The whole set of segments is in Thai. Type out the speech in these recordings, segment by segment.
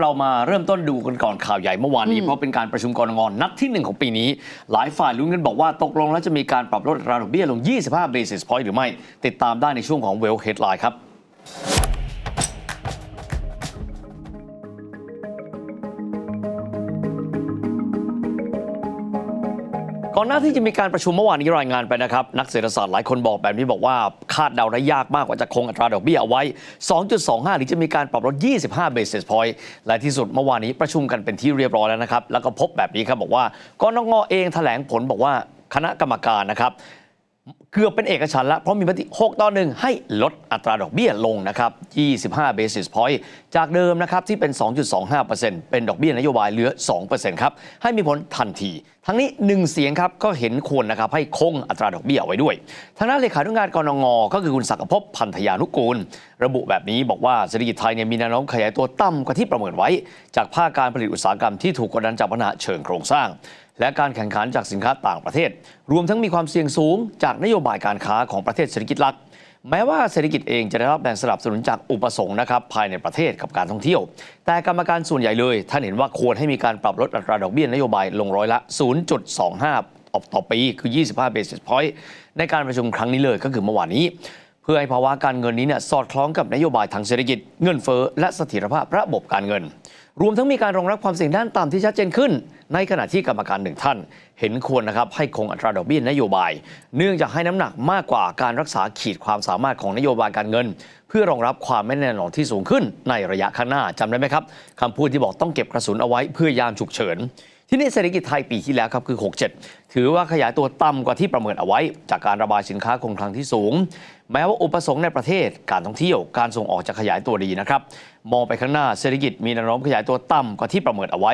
เรามาเริ่มต้นดูกันก่อนข่าวใหญ่เมื่อวานนี้ เพราะเป็นการประชุมกรงนัดที่หนึ่งของปีนี้ หลายฝ่ายลุ้นกันบอกว่าตกลงแล้วจะมีการปรับลดอัตราดอกเบี้ยลง 25 basis point หรือไม่ ติดตามได้ในช่วงของ Well Headline ครับาที่จะมีการประชุมเมื่อวานนี้รายงานไปนะครับ นักเศรษฐศาสตร์หลายคนบอกแบบนี้บอกว่าคาดเดาได้ยากมากกว่าจะคงอัตราดอกเบี้ยเอาไว้ 2.25 หรือจะมีการปรับลด 25 basis point และที่สุดเมื่อวานนี้ประชุมกันเป็นที่เรียบร้อยแล้วนะครับ แล้วก็พบแบบนี้ครับบอกว่ากนงเองแถลงผลบอกว่าคณะกรรมการนะครับ เกือบเป็นเอกฉันแล้วเพราะมีมติ 6 ต่อหนึ่งให้ลดอัตราดอกเบี้ยลงนะครับ 25 basis point จากเดิมนะครับที่เป็น 2.25%เป็นดอกเบี้ยนโยบายเหลือ 2%ครับ ให้มีผลทันที ทั้งนี้ 1 เสียงครับก็เห็นควรนะครับให้คงอัตราดอกเบี้ยไว้ด้วย ทางด้านเลขาธิการกรงงก็คือคุณศักดิ์ภพพันธยานุกูล ระบุแบบนี้บอกว่าเศรษฐกิจไทยเนี่ยมีแนวโน้มขยายตัวต่ำกว่าที่ประเมินไว้ จากภาคการผลิตอุตสาหกรรมที่ถูกกดดันจากปัญหาเชิงโครงสร้าง และการแข่งขันจากสินค้าต่างประเทศ รวมทั้งมีความเสี่ยงสูงจากนโยบายการค้าของประเทศเศรษฐกิจหลัก แม้ว่าเศรษฐกิจเองจะได้รับแรงสนับสนุนจากอุปสงค์นะครับภายในประเทศกับการท่องเที่ยว แต่กรรมการส่วนใหญ่เลย ท่านเห็นว่าควรให้มีการปรับลดอัตราดอกเบี้ยนโยบายลงร้อยละ 0.25ต่อปีคือ 25 basis point ในการประชุมครั้งนี้เลยก็คือเมื่อวานนี้เพื่อให้ภาวะการเงินนี้เนี่ยสอดคล้องกับนโยบายทางเศรษฐกิจ เงินเฟ้อและเสถียรภาพระบบการเงิน รวมทั้งมีการรองรับความเสี่ยงด้านต่ำที่ชัดเจนขึ้น ในขณะที่กรรมการหนึ่งท่าน เห็นควรนะครับให้คงอัตราดอกเบี้ยนโยบาย เนื่องจากให้น้ำหนักมากกว่าการรักษาขีดความสามารถของนโยบายการเงิน เพื่อรองรับความไม่แน่นอนที่สูงขึ้นในระยะข้างหน้าจำได้ไหมครับคำพูดที่บอกต้องเก็บกระสุนเอาไว้เพื่อยามฉุกเฉินที่นี่เศรษฐกิจไทยปีที่แล้วครับคือ 67 ถือว่าขยายตัวต่ำกว่าที่ประเมินเอาไว้ จากการระบายสินค้าคงคลังที่สูง แม้ว่าอุปสงค์ในประเทศการท่องเที่ยวการส่งออกจะขยายตัวดีนะครับ มองไปข้างหน้าเศรษฐกิจมีแนวโน้มขยายตัวต่ำกว่าที่ประเมินเอาไว้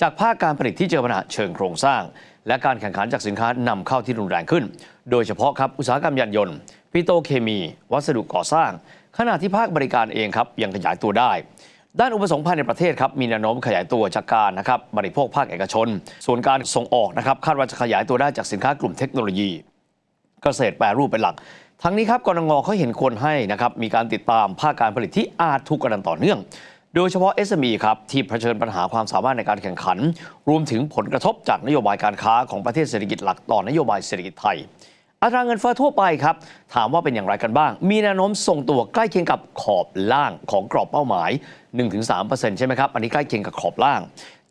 จากภาคการผลิตที่เจอปัญหาเชิงโครงสร้าง และการแข่งขันจากสินค้านำเข้าที่รุนแรงขึ้น โดยเฉพาะครับอุตสาหกรรมยานยนต์ปิโตเคมี วัสดุก่อสร้าง ขณะที่ภาคบริการเองครับยังขยายตัวได้ด้านอุปสงค์ภายในประเทศครับมีแนวโน้มขยายตัวจากการนะครับบริโภคภาคเอกชน ส่วนการส่งออกนะครับคาดว่าจะขยายตัวได้จากสินค้ากลุ่มเทคโนโลยี เกษตรแปรรูปเป็นหลัก ทั้งนี้ครับกรงงเขาเห็นควรให้นะครับมีการติดตามภาคการผลิตที่อาจถูกกระดันต่อเนื่อง โดยเฉพาะ SME ครับที่เผชิญปัญหาความสามารถในการแข่งขัน รวมถึงผลกระทบจากนโยบายการค้าของประเทศเศรษฐกิจหลักต่อนโยบายเศรษฐกิจไทยอัตราเงินเฟ้อทั่วไปครับ ถามว่าเป็นอย่างไรกันบ้าง มีแนวโน้มทรงตัวใกล้เคียงกับขอบล่างของกรอบเป้าหมาย 1-3%ใช่ไหมครับอันนี้ใกล้เคียงกับขอบล่าง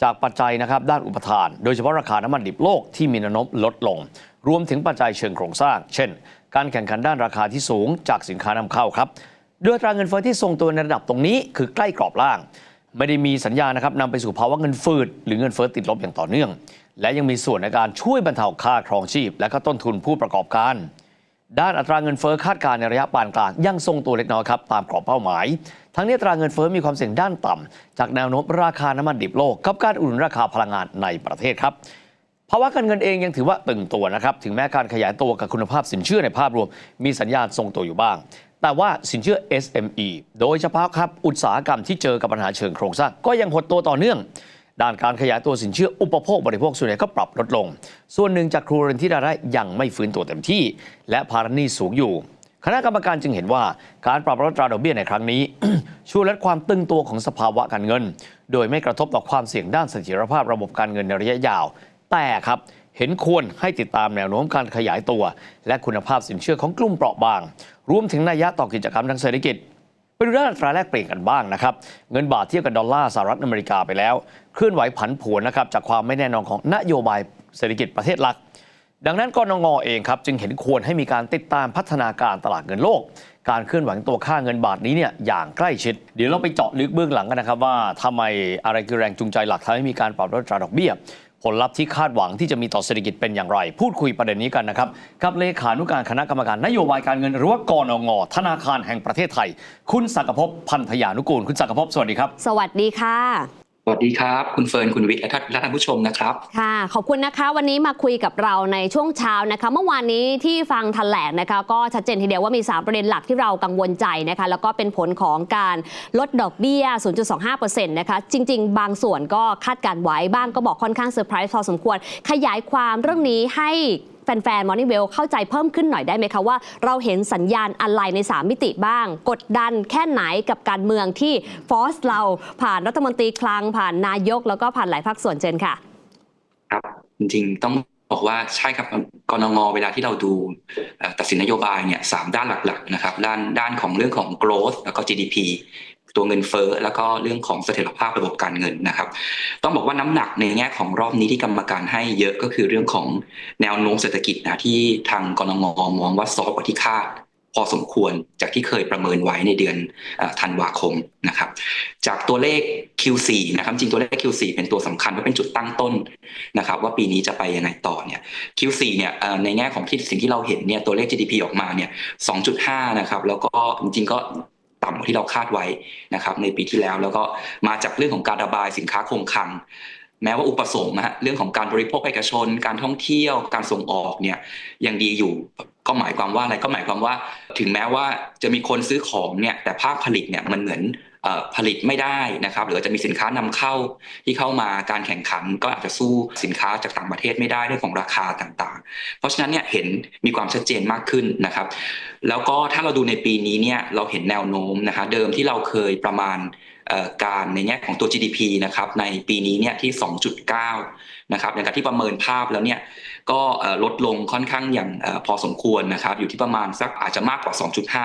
จากปัจจัยนะครับด้านอุปทาน โดยเฉพาะราคาน้ำมันดิบโลกที่มีแนวโน้มลดลง รวมถึงปัจจัยเชิงโครงสร้าง เช่น การแข่งขันด้านราคาที่สูงจากสินค้านำเข้าครับด้วยตราเงินเฟ้อที่ทรงตัวในระดับตรงนี้ คือใกล้กรอบล่าง ไม่ได้มีสัญญาณนะครับนำไปสู่ภาวะเงินฝืดหรือเงินเฟ้อติดลบอย่างต่อเนื่อง และยังมีส่วนในการช่วยบรรเทาค่าครองชีพ และก็ต้นทุนผู้ประกอบการ ด้านอัตราเงินเฟ้อคาดการณ์ในระยะปานกลางยังทรงตัวเล็กน้อยครับตามกรอบเป้าหมาย ทั้งนี้อัตราเงินเฟ้อมีความเสี่ยงด้านต่ำจากแนวโน้มราคาน้ำมันดิบโลกกับการอุดหนุนราคาพลังงานในประเทศครับภาวะการเงินเองยังถือว่าตึงตัวนะครับถึงแม้การขยายตัวกับคุณภาพสินเชื่อในภาพรวม มีสัญญาณทรงตัวอยู่บ้าง แต่ว่าสินเชื่อ SME โดยเฉพาะครับอุตสาหกรรมที่เจอกับปัญหาเชิงโครงสร้างก็ยังหดตัวต่อเนื่อง ด้านการขยายตัวสินเชื่ออุปโภคบริโภคส่วนใหญ่ก็ปรับลดลง ส่วนหนึ่งจากครัวเรือนที่รายได้ยังไม่ฟื้นตัวเต็มที่ และภาระหนี้สูงอยู่ คณะกรรมการจึงเห็นว่าการปรับลดตราดอกเบี้ยในครั้งนี้ ช่วยลดความตึงตัวของสภาวะการเงิน โดยไม่กระทบต่อความเสี่ยงด้านเสถียรภาพระบบการเงินในระยะยาว แต่ครับเห็นควรให้ติดตามแนวโน้มการขยายตัว และคุณภาพสินเชื่อของกลุ่มเปราะบาง รวมถึงนัยยะต่อกิจกรรมทางเศรษฐกิจ ไปดูด้านอัตราแลกเปลี่ยนกันบ้างนะครับ เงินบาทเทียบกับดอลลาร์สหรัฐอเมริกาไปแล้ว เคลื่อนไหวผันผวนนะครับจากความไม่แน่นอนของนโยบายเศรษฐกิจประเทศหลัก ดังนั้นกรงงเองครับจึงเห็นควรให้มีการติดตามพัฒนาการตลาดเงินโลก การเคลื่อนไหวตัวค่าเงินบาทนี้เนี่ยอย่างใกล้ชิด เดี๋ยวเราไปเจาะลึกเบื้องหลังกันนะครับว่าทำไมอะไรคือแรงจูงใจหลักทำให้มีการปรับลดอัตราดอกเบี้ย ลลัพธ์ที่คาดหวังที่จะมีต่อเศรษฐกิจเป็นอย่างไร พูดคุยประเด็นนี้กันนะครับ กับเลขานุการคณะกรรมการนโยบายการเงินหรือว่ากนงธนาคารแห่งประเทศไทย คุณสักภพพันธยานุกูล คุณสักภพสวัสดีครับ สวัสดีค่ะ วัสดีครับ คุณเฟิร์นคุณวิทย์และท่านผู้ชมนะครับ ค่ะ ขอบคุณนะคะ วันนี้มาคุยกับเราในช่วงเช้านะคะ เมื่อวานนี้ที่ฟังแถลงนะคะ ก็ชัดเจนทีเดียวว่ามี 3 ประเด็นหลักที่เรากังวลใจนะคะ แล้วก็เป็นผลของการลดดอกเบี้ย 0.25%นะคะ จริง ๆ บางส่วนก็คาดการไว้บ้างก็บอกค่อนข้างเซอร์ไพรส์พอสมควร ขยายความเรื่องนี้ให้ แฟนๆ Morning Well เข้าใจเพิ่มขึ้นหน่อยได้ไหมคะว่า เราเห็นสัญญาณอะไรใน 3 มิติบ้าง กดดันแค่ไหนกับการเมืองที่ฟอสเราผ่านรัฐมนตรีคลังผ่านนายก แล้วก็ผ่านหลายภาคส่วนเจนค่ะ ครับ จริงๆต้องบอกว่าใช่ครับกรงงเวลาที่เราดูตัดสินนโยบายเนี่ยสามด้านหลักๆนะครับด้านด้านของเรื่องของ growth แล้วก็ GDP ตัวเงินเฟ้อแล้วก็เรื่องของเสถียรภาพระบบการเงินนะครับ ต้องบอกว่าน้ำหนักในแง่ของรอบนี้ที่กรรมการให้เยอะก็คือเรื่องของแนวโน้มเศรษฐกิจนะที่ทางกรงงมองว่าซอฟกว่าที่คาดพอสมควรจากที่เคยประเมินไว้ในเดือนธันวาคมนะครับจากตัวเลข Q4 นะครับจริงตัวเลข Q4 เป็นตัวสำคัญเพราะเป็นจุดตั้งต้นนะครับว่าปีนี้จะไปยังไงต่อเนี่ย Q4 เนี่ยในแง่ของที่สิ่งที่เราเห็นเนี่ยตัวเลข GDP ออกมาเนี่ย 2.5 นะครับแล้วก็จริงๆก็ ต่ำกว่าที่เราคาดไว้นะครับในปีที่แล้วแล้วก็มาจากเรื่องของการระบายสินค้าคงคลังแม้ว่าอุปสงค์นะฮะเรื่องของการบริโภคเอกชน การท่องเที่ยวการส่งออกเนี่ยยังดีอยู่ก็หมายความว่าอะไรก็หมายความว่า ถึงแม้ว่าจะมีคนซื้อของเนี่ยแต่ภาคผลิตเนี่ยมันเหมือน ผลิตไม่ได้นะครับ หรือจะมีสินค้านำเข้าที่เข้ามาการแข่งขัน ก็อาจจะสู้สินค้าจากต่างประเทศไม่ได้เรื่องของราคาต่างๆ เพราะฉะนั้นเนี่ยเห็นมีความชัดเจนมากขึ้นนะครับ แล้วก็ถ้าเราดูในปีนี้เนี่ยเราเห็นแนวโน้มนะคะเดิมที่เราเคยประมาณ การในแง่ของตัว GDP นะครับในปีนี้เนี่ยที่ 2.9 นะครับในการที่ประเมินภาพแล้วเนี่ยก็เอ่อลดลงค่อนข้างอย่างเอ่อพอสมควรนะครับ อยู่ที่ประมาณสักอาจจะมากกว่า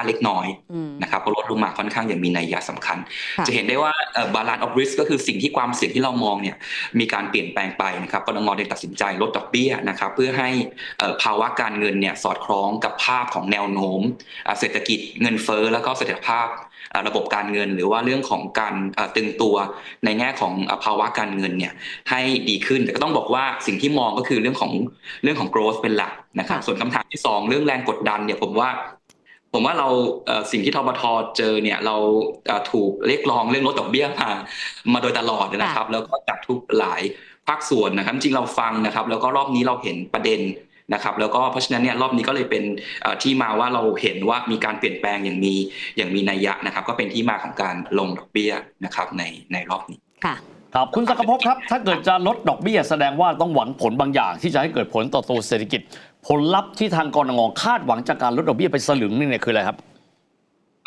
2.5 เล็กน้อยอืมนะครับก็ลดลงมาค่อนข้างอย่างมีนัยยะสำคัญค่ะจะเห็นได้ว่าเอ่อ balance of risk ก็คือสิ่งที่ความเสี่ยงที่เรามองเนี่ยมีการเปลี่ยนแปลงไปนะครับกรงได้ตัดสินใจลดดอกเบี้ยนะครับเพื่อให้เอ่อภาวะการเงินเนี่ยสอดคล้องกับภาพของแนวโน้มอ่าเศรษฐกิจเงินเฟ้อแล้วก็เสถียรภาพอ่าระบบการเงิน หรือว่าเรื่องของการเอ่อตึงตัวในแง่ของอ่าภาวะการเงินเนี่ยให้ดีขึ้น แต่ก็ต้องบอกว่าสิ่งที่มองก็คือเรื่องของเรื่องของ growth เป็นหลักนะครับค่ะส่วนคำถามที่สองเรื่องแรงกดดันเนี่ยผมว่าผมว่าเราเอ่อสิ่งที่ทบทเจอเนี่ยเราเอ่อถูกเรียกร้องเรื่องลดดอกเบี้ยมามาโดยตลอดนะครับ แล้วก็จากทุกหลายภาคส่วนนะครับ จริงๆเราฟังนะครับ แล้วก็รอบนี้เราเห็นประเด็น นะครับแล้วก็เพราะฉะนั้นเนี่ยรอบนี้ก็เลยเป็นเอ่อที่มาว่าเราเห็นว่ามีการเปลี่ยนแปลงอย่างมีอย่างมีนัยยะนะครับ ก็เป็นที่มาของการลงดอกเบี้ยนะครับในในรอบนี้ค่ะครับคุณสักภพครับ ถ้าเกิดจะลดดอกเบี้ยแสดงว่าต้องหวังผลบางอย่าง ที่จะให้เกิดผลต่อตัวเศรษฐกิจ ผลลัพธ์ที่ทางกรงคาดหวังจากการลดดอกเบี้ยไปสลึงนึงเนี่ยคืออะไรครับ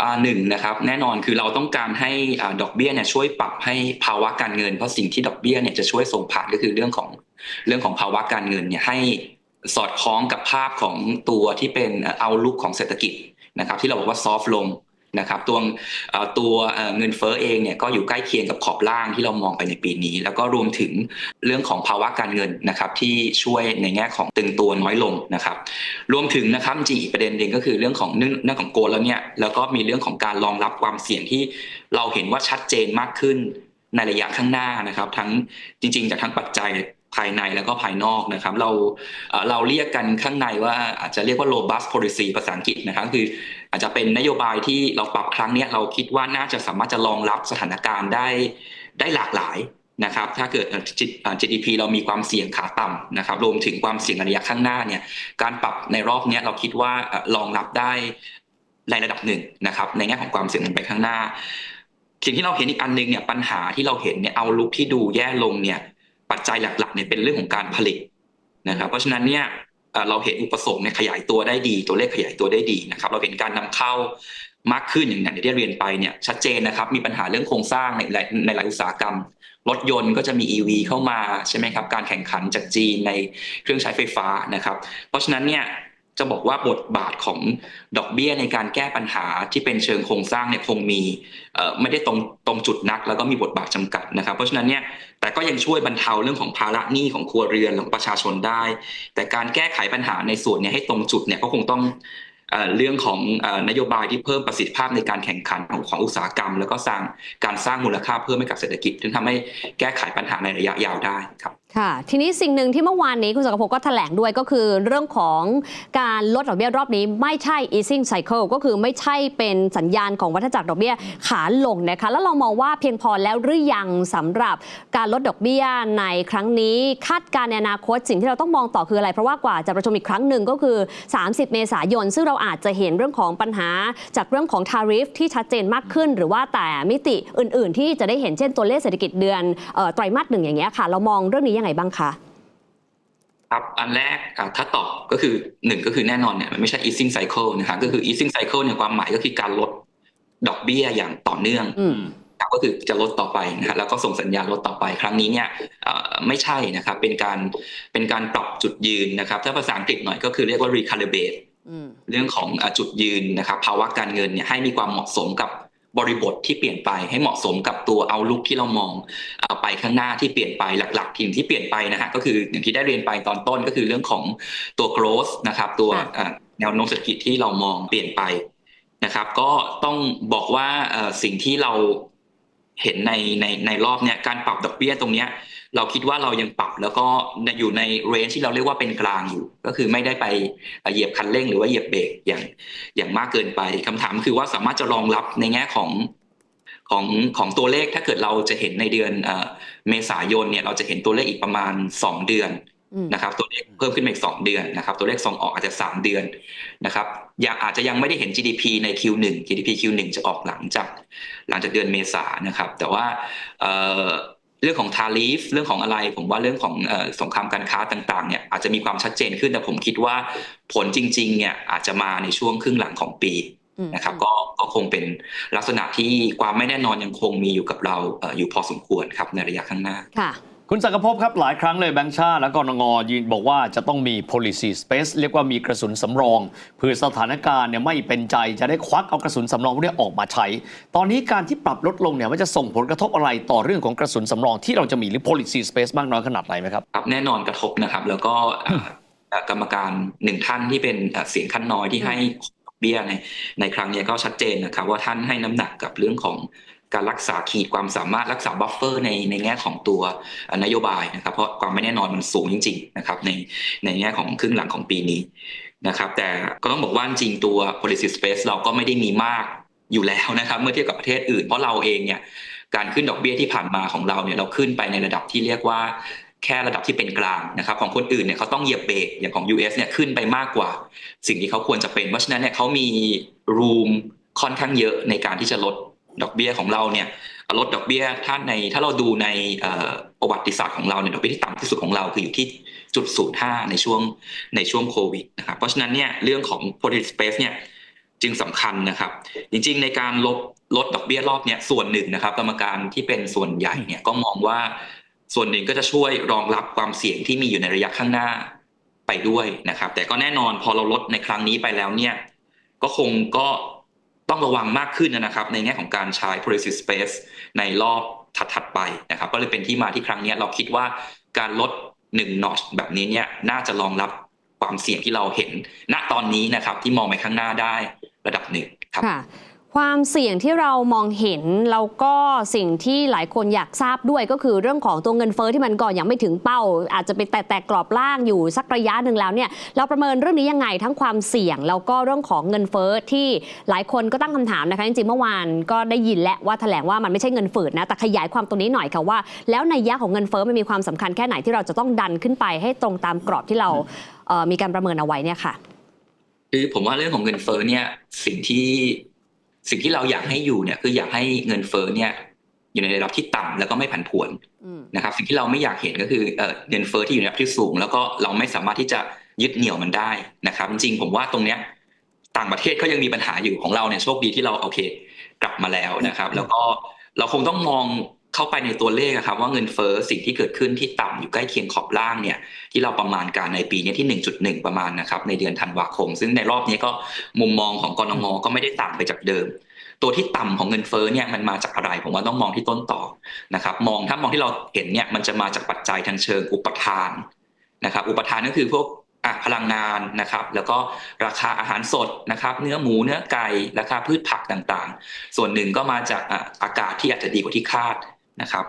อ่าหนึ่งนะครับแน่นอนคือเราต้องการให้อ่าดอกเบี้ยเนี่ยช่วยปรับให้ภาวะการเงิน เพราะสิ่งที่ดอกเบี้ยเนี่ยจะช่วยส่งผ่านก็คือเรื่องของเรื่องของภาวะการเงินเนี่ยให้ สอดคล้องกับภาพของตัวที่เป็นเอาลุกของเศรษฐกิจนะครับ ที่เราบอกว่าซอฟลงนะครับตัวตัวเงินเฟ้อเองเนี่ยก็อยู่ใกล้เคียงกับขอบล่างที่เรามองไปในปีนี้ แล้วก็รวมถึงเรื่องของภาวะการเงินนะครับที่ช่วยในแง่ของตึงตัวน้อยลงนะครับรวมถึงนะครับจริงๆอีกประเด็นหนึ่งก็คือเรื่องของเรื่องเรื่องของโกลแล้วเนี่ยแล้วก็มีเรื่องของการรองรับความเสี่ยงที่เราเห็นว่าชัดเจนมากขึ้นในระยะข้างหน้านะครับ ทั้งจริง ๆ จากทั้งปัจจัย ภายในแล้วก็ภายนอกนะครับ เราเราเรียกกันข้างในว่าอาจจะเรียกว่า robust policy ภาษาอังกฤษนะครับคืออาจจะเป็นนโยบายที่เราปรับครั้งนี้เราคิดว่าน่าจะสามารถจะรองรับสถานการณ์ได้ได้หลากหลายนะครับถ้าเกิด GDP เรามีความเสี่ยงขาต่ำนะครับรวมถึงความเสี่ยงระยะข้างหน้าเนี่ยการปรับในรอบนี้เราคิดว่ารองรับได้ในระดับหนึ่งนะครับในแง่ของความเสี่ยงไปข้างหน้า สิ่งที่เราเห็นอีกอันหนึงเนี่ยปัญหาที่เราเห็นเนี่ยเอาลุกที่ดูแย่ลงเนี่ย ปัจจัยหลักๆเนี่ยเป็นเรื่องของการผลิตนะครับ เพราะฉะนั้นเนี่ยเราเห็นอุปสงค์เนี่ยขยายตัวได้ดี ตัวเลขขยายตัวได้ดีนะครับ เราเห็นการนำเข้ามากขึ้นอย่างอย่างที่เรียนไปเนี่ยชัดเจนนะครับ มีปัญหาเรื่องโครงสร้างในหลายในหลายอุตสาหกรรม รถยนต์ก็จะมี EV เข้ามาใช่ไหมครับ การแข่งขันจากจีนในเครื่องใช้ไฟฟ้านะครับ เพราะฉะนั้นเนี่ย จะบอกว่าบทบาทของดอกเบี้ยในการแก้ปัญหาที่เป็นเชิงโครงสร้างเนี่ยคงมีไม่ได้ตรงตรงจุดนัก แล้วก็มีบทบาทจำกัดนะครับ เพราะฉะนั้นเนี่ยแต่ก็ยังช่วยบรรเทาเรื่องของภาระหนี้ของครัวเรือนของประชาชนได้ แต่การแก้ไขปัญหาในส่วนเนี้ให้ตรงจุดเนี่ยก็คงต้องเรื่องของนโยบายที่เพิ่มประสิทธิภาพในการแข่งขันของของอุตสาหกรรม แล้วก็สร้างการสร้างมูลค่าเพิ่มให้กับเศรษฐกิจถึงทำให้แก้ไขปัญหาในระยะยาวได้ครับค่ะ ทีนี้สิ่งหนึ่งที่เมื่อวานนี้คุณสักภพก็แถลงด้วยก็คือเรื่องของการลดดอกเบี้ยรอบนี้ไม่ใช่ easing cycle ก็คือไม่ใช่เป็นสัญญาณของวัฏจักรดอกเบี้ยขาลงนะคะ แล้วเรามองว่าเพียงพอแล้วหรือยังสำหรับการลดดอกเบี้ยในครั้งนี้ คาดการณ์ในอนาคตสิ่งที่เราต้องมองต่อคืออะไร เพราะว่ากว่าจะประชุมอีกครั้งหนึ่งก็คือ 30 เมษายน ซึ่งเราอาจจะเห็นเรื่องของปัญหา จากเรื่องของ tariff ที่ชัดเจนมากขึ้น หรือว่าแต่มิติอื่น ๆ ที่จะได้เห็นเช่นตัวเลขเศรษฐกิจเดือนไตรมาสหนึ่งอย่างเงี้ยค่ะเรามองเรื่องนี้ยังไงบ้างคะครับอันแรกอะถ้าตอบก็คือหนึ่งก็คือแน่นอนเนี่ยมันไม่ใช่ easing cycle นะครับก็คือ easing cycle เนี่ยความหมายก็คือการลดดอกเบี้ยอย่างต่อเนื่องอืมครับก็คือจะลดต่อไปนะฮะแล้วก็ส่งสัญญาณลดต่อไป ครั้งนี้เนี่ยเอ่อไม่ใช่นะครับเป็นการเป็นการปรับจุดยืนนะครับ ถ้าภาษาอังกฤษหน่อยก็คือเรียกว่า recalibrate อืมเรื่องของอะจุดยืนนะครับภาวะการเงินเนี่ยให้มีความเหมาะสมกับ บริบทที่เปลี่ยนไปให้เหมาะสมกับตัวเอาลุกที่เรามองอะไปข้างหน้าที่เปลี่ยนไปหลักๆทีมที่เปลี่ยนไปนะฮะก็คืออย่างที่ได้เรียนไปตอนต้นก็คือเรื่องของตัว growth นะครับตัวค่ะอะแนวโน้มเศรษฐกิจที่เรามองเปลี่ยนไปนะครับ ก็ต้องบอกว่าเอ่อสิ่งที่เราเห็นในในในรอบเนี้ยการปรับดอกเบี้ยตรงเนี้ย เราคิดว่าเรายังปรับแล้วก็อยู่ในเรนจ์ที่เราเรียกว่าเป็นกลางอยู่ ก็คือไม่ได้ไปเหยียบคันเร่งหรือว่าเหยียบเบรกอย่างอย่างมากเกินไปคำถามคือว่าสามารถจะรองรับในแง่ของของของตัวเลขถ้าเกิดเราจะเห็นในเดือนเอ่อเมษายนเนี่ยเราจะเห็นตัวเลขอีกประมาณ 2 เดือนอืมนะครับตัวเลขเพิ่มขึ้นมาอีกสองเดือนนะครับตัวเลขส่งออกอาจจะ 3 เดือนนะครับยังอาจจะยังไม่ได้เห็น GDP ใน Q1 GDP Q1 จะออกหลังจากหลังจากเดือนเมษานะครับแต่ว่าเอ่อเรื่องของทาริฟเรื่องของอะไร ผมว่าเรื่องของเอ่อสงครามการค้าต่างๆเนี่ยอาจจะมีความชัดเจนขึ้นแต่ผมคิดว่าผลจริงๆเนี่ยอาจจะมาในช่วงครึ่งหลังของปีอืมนะครับก็ก็คงเป็นลักษณะที่ความไม่แน่นอนยังคงมีอยู่กับเราเอ่ออยู่พอสมควรครับในระยะข้างหน้าค่ะ คุณสักภพครับหลายครั้งเลยแบงค์ชาติและกรงยืนบอกว่าจะต้องมี policy space เรียกว่ามีกระสุนสำรองเพื่อสถานการณ์เนี่ยไม่เป็นใจจะได้ควักเอากระสุนสำรองพวกนี้ออกมาใช้ ตอนนี้การที่ปรับลดลงเนี่ยมันจะส่งผลกระทบอะไรต่อเรื่องของกระสุนสำรองที่เราจะมีหรือ policy space มากน้อยขนาดไหนไหมครับครับ แน่นอนกระทบนะครับ แล้วก็กรรมการหนึ่งท่านที่เป็นเสียงขั้นน้อยที่ให้เบี้ยในในครั้งนี้ก็ชัดเจนนะครับว่าท่านให้น้ำหนักกับเรื่องของ การรักษาขีดความสามารถรักษาบัฟเฟอร์ในในแง่ของตัวนโยบายนะครับ เพราะความไม่แน่นอนมันสูงจริง ๆ นะครับ ในในแง่ของครึ่งหลังของปีนี้นะครับ แต่ก็ต้องบอกว่าจริงตัว policy space เราก็ไม่ได้มีมากอยู่แล้วนะครับ เมื่อเทียบกับประเทศอื่นเพราะเราเองเนี่ยการขึ้นดอกเบี้ยที่ผ่านมาของเราเนี่ยเราขึ้นไปในระดับที่เรียกว่าแค่ระดับที่เป็นกลางนะครับของคนอื่นเนี่ยเขาต้องเหยียบเบรกอย่างของ US เนี่ยขึ้นไปมากกว่า สิ่งที่เขาควรจะเป็นเพราะฉะนั้นเนี่ยเขามีรูมค่อนข้างเยอะในการที่จะลด ดอกเบี้ยของเราเนี่ยลดดอกเบี้ยถ้าในถ้าเราดูในประวัติศาสตร์ของเราเนี่ยดอกเบี้ยที่ต่ำที่สุดของเราคืออยู่ที่จุดศูนย์ห้าในช่วงในช่วงโควิดนะครับเพราะฉะนั้นเนี่ยเรื่องของ policy space เนี่ยจึงสำคัญนะครับ จริง ๆ ในการลดลดดอกเบี้ยรอบเนี้ยส่วนหนึ่งนะครับ กรรมการที่เป็นส่วนใหญ่เนี่ยก็มองว่าส่วนหนึ่งก็จะช่วยรองรับความเสี่ยงที่มีอยู่ในระยะข้างหน้าไปด้วยนะครับ แต่ก็แน่นอนพอเราลดในครั้งนี้ไปแล้วเนี่ย ก็คงก็ ต้องระวังมากขึ้นนะครับในแง่ของการใช้ policy space ในรอบถัดๆไปนะครับ ก็เลยเป็นที่มาที่ครั้งนี้เราคิดว่าการลดหนึ่ง notch แบบนี้เนี่ยน่าจะรองรับความเสี่ยงที่เราเห็น ณตอนนี้นะครับที่มองไปข้างหน้าได้ระดับหนึ่งครับ ค่ะความเสี่ยงที่เรามองเห็นแล้วก็สิ่งที่หลายคนอยากทราบด้วยก็คือเรื่องของตัวเงินเฟ้อที่มันก่อนยังไม่ถึงเป้า อาจจะไปแตะแตะกรอบล่างอยู่สักระยะหนึ่งแล้วเนี่ยเราประเมินเรื่องนี้ยังไงทั้งความเสี่ยง แล้วก็เรื่องของเงินเฟ้อที่หลายคนก็ตั้งคำถามนะคะจริงๆเมื่อวานก็ได้ยินและว่าแถลงว่ามันไม่ใช่เงินฝืดนะแต่ขยายความตรงนี้หน่อยค่ะว่า แล้วในยยะของเงินเฟ้อมันมีความสำคัญแค่ไหนที่เราจะต้องดันขึ้นไปให้ตรงตามกรอบที่เราเอ่อมีการประเมินเอาไว้เนี่ยค่ะ คือผมว่าเรื่องของเงินเฟ้อเนี่ยสิ่งที่ สิ่งที่เราอยากให้อยู่เนี่ยคืออยากให้เงินเฟ้อเนี่ยอยู่ในระดับที่ต่ำแล้วก็ไม่ผันผวนอืมนะครับ สิ่งที่เราไม่อยากเห็นก็คือเอ่อเงินเฟ้อที่อยู่ในระดับที่สูง แล้วก็เราไม่สามารถที่จะยึดเหนี่ยวมันได้นะครับ จริงๆผมว่าตรงเนี้ยต่างประเทศก็ยังมีปัญหาอยู่ของเราเนี่ยโชคดีที่เราโอเค กลับมาแล้วนะครับ แล้วก็เราคงต้องมอง เข้าไปในตัวเลขอะครับว่าเงินเฟ้อสิ่งที่เกิดขึ้นที่ต่ำอยู่ใกล้เคียงขอบล่างเนี่ยที่เราประมาณการในปีนี้ที่ 1.1 ประมาณนะครับในเดือนธันวาคม ซึ่งในรอบนี้ก็มุมมองของกรงก็ไม่ได้ต่างไปจากเดิม ตัวที่ต่ำของเงินเฟ้อเนี่ยมันมาจากอะไรผมว่าต้องมองที่ต้นต่อนะครับมองถ้ามองที่เราเห็นเนี่ยมันจะมาจากปัจจัยทางเชิงอุปทานนะครับอุปทานก็คือพวกพลังงานนะครับแล้วก็ราคาอาหารสดนะครับเนื้อหมูเนื้อไก่ราคาพืชผักต่างๆ ส่วนหนึ่งก็มาจากอะอากาศที่อาจจะดีกว่าที่คาด นะครับ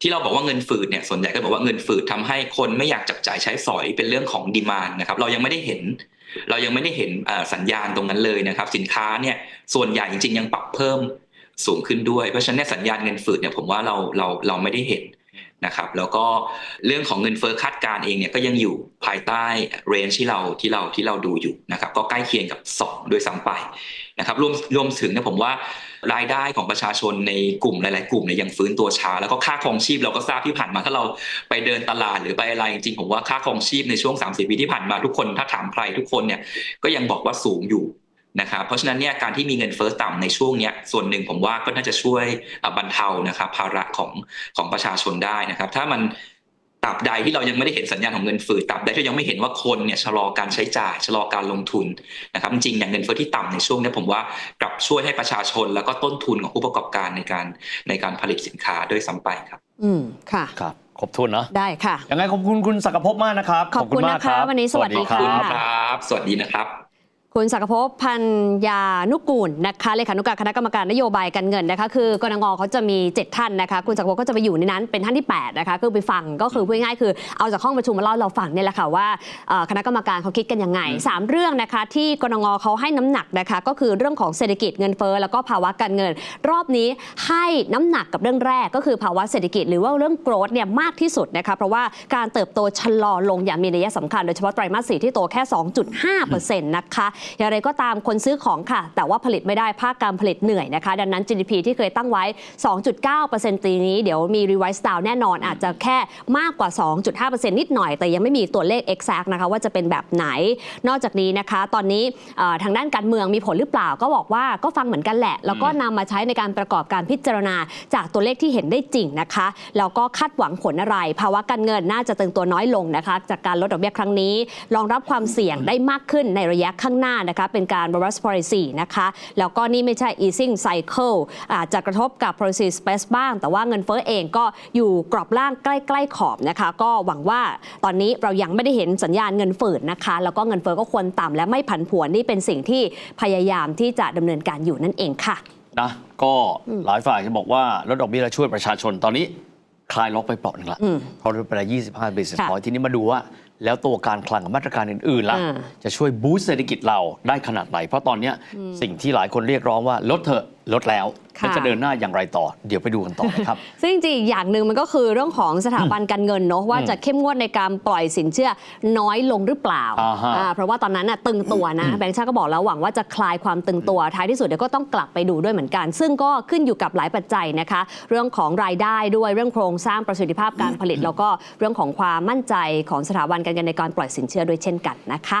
ที่เราบอกว่าเงินฝืดเนี่ยส่วนใหญ่ก็บอกว่าเงินฝืดทำให้คนไม่อยากจับจ่ายใช้สอยเป็นเรื่องของดีมานนะครับ เรายังไม่ได้เห็น เรายังไม่ได้เห็นสัญญาณตรงนั้นเลยนะครับ สินค้าเนี่ยส่วนใหญ่จริง ๆ ยังปรับเพิ่มสูงขึ้นด้วยเพราะฉะนั้นสัญญาณเงินฝืดเนี่ยผมว่าเราเราเราไม่ได้เห็นนะครับแล้วก็เรื่องของเงินเฟ้อคาดการณ์เองเนี่ยก็ยังอยู่ภายใต้เรนจ์ที่เราที่เราที่เราดูอยู่นะครับก็ใกล้เคียงกับ 2 ด้วยซ้ำไป นะครับรวมรวมถึงเนี่ยผมว่ารายได้ของประชาชนในกลุ่มหลาย ๆ กลุ่มเนี่ยยังฟื้นตัวช้า แล้วก็ค่าครองชีพเราก็ทราบที่ผ่านมาถ้าเราไปเดินตลาดหรือไปอะไรจริงๆผมว่าค่าครองชีพในช่วง 30 ปีที่ผ่านมาทุกคนถ้าถามใครทุกคนเนี่ยก็ยังบอกว่าสูงอยู่นะครับเพราะฉะนั้นเนี่ยการที่มีเงินเฟ้อต่ำในช่วงนี้ส่วนหนึ่งผมว่าก็น่าจะช่วยบรรเทานะครับภาระของของประชาชนได้นะครับ ถ้ามัน ตราบใดที่เรายังไม่ได้เห็นสัญญาณของเงินฝืดตราบใดที่ยังไม่เห็นว่าคนเนี่ยชะลอการใช้จ่ายชะลอการลงทุนนะครับจริงๆอย่างเงินเฟ้อที่ต่ำในช่วงเนี้ยผมว่ากลับช่วยให้ประชาชน แล้วก็ต้นทุนของผู้ประกอบการในการในการผลิตสินค้าด้วยซ้ำไปครับ อืมค่ะครับครบถ้วนเนาะได้ค่ะยังไงขอบคุณคุณศักดิ์ภพมากนะครับ ขอบคุณมากนะคะวันนี้สวัสดีขอบคุณค่ะครับ สวัสดีนะครับ คุณศักดิ์ภพพันยานุกูลนะคะเลขานุการคณะกรรมการนโยบายการเงินนะคะ คือกรงงเขาจะมี 7 ท่านนะคะ คุณศักดิ์ภพก็จะไปอยู่ในนั้นเป็นท่านที่ 8 นะคะ คือไปฟังก็คือพูดง่ายๆคือเอาจากห้องประชุมมาเล่าให้เราฟังเนี่ยแหละค่ะว่าเอ่อคณะกรรมการเขาคิดกันยังไง 3 เรื่องนะคะ ที่กรงงเขาให้น้ำหนักนะคะ ก็คือเรื่องของเศรษฐกิจเงินเฟ้อแล้วก็ภาวะการเงิน รอบนี้ให้น้ำหนักกับเรื่องแรกก็คือภาวะเศรษฐกิจหรือว่าเรื่องโกรธเนี่ยมากที่สุดนะคะเพราะว่าการเติบโตชะลอลงอย่างมีนัยสำคัญโดยเฉพาะไตรมาสสี่ที่โตแค่ 2.5%นะคะอย่างไรก็ตามคนซื้อของค่ะ แต่ว่าผลิตไม่ได้ภาคการผลิตเหนื่อยนะคะ ดังนั้น GDP ที่เคยตั้งไว้ 2.9%ปีนี้ เดี๋ยวมี revise down แน่นอนอาจจะแค่มากกว่า 2.5%นิดหน่อย แต่ยังไม่มีตัวเลข exact นะคะว่าจะเป็นแบบไหน นอกจากนี้นะคะ ตอนนี้เอ่อทางด้านการเมืองมีผลหรือเปล่าก็บอกว่าก็ฟังเหมือนกันแหละ แล้วก็นำมาใช้ในการประกอบการพิจารณาจากตัวเลขที่เห็นได้จริงนะคะแล้วก็คาดหวังผลอะไร ภาวะการเงินน่าจะตึงตัวน้อยลงนะคะ จากการลดดอกเบี้ยครั้งนี้รองรับความเสี่ยงได้มากขึ้นในระยะข้างหน้านะคะ เป็นการ reverse policy นะคะ แล้วก็นี่ไม่ใช่ easing cycle อาจจะกระทบกับ policy space บ้าง แต่ว่าเงินเฟ้อเองก็อยู่กรอบล่างใกล้ ๆ ขอบนะคะ ก็หวังว่าตอนนี้เรายังไม่ได้เห็นสัญญาณเงินฝืดนะคะ แล้วก็เงินเฟ้อก็ควรต่ำและไม่ผันผวนนี่เป็นสิ่งที่พยายามที่จะดำเนินการอยู่นั่นเองค่ะนะก็หลายฝ่ายจะบอกว่าลดดอกเบี้ยแล้วช่วยประชาชนตอนนี้คลายล็อกไปเปราะหนึ่งละอืมเพราะลดไปแล้ว25 basis ค่ะ point ทีนี้มาดูว่า แล้วตัวการคลังกับมาตรการอื่นๆล่ะอ่าจะช่วยบูสต์เศรษฐกิจเราได้ขนาดไหน เพราะตอนเนี้ยสิ่งที่หลายคนเรียกร้องว่าลดเถอะลดแล้วค่ะ แล้วจะเดินหน้าอย่างไรต่อ เดี๋ยวไปดูกันต่อนะครับ ซึ่งจริงๆอีกอย่างหนึ่งมันก็คือเรื่องของสถาบันการเงินเนาะว่าจะเข้มงวดในการปล่อยสินเชื่อน้อยลงหรือเปล่าอ่าฮะ อ่าเพราะว่าตอนนั้นน่ะตึงตัวนะแบงค์ชาติก็บอกแล้วหวังว่าจะคลายความตึงตัวท้ายที่สุดเดี๋ยวก็ต้องกลับไปดูด้วยเหมือนกัน ซึ่งก็ขึ้นอยู่กับหลายปัจจัยนะคะ เรื่องของรายได้ด้วยเรื่องโครงสร้างประสิทธิภาพการผลิต แล้วก็เรื่องของความมั่นใจของสถาบันการเงินในการปล่อยสินเชื่อด้วยเช่นกันนะคะ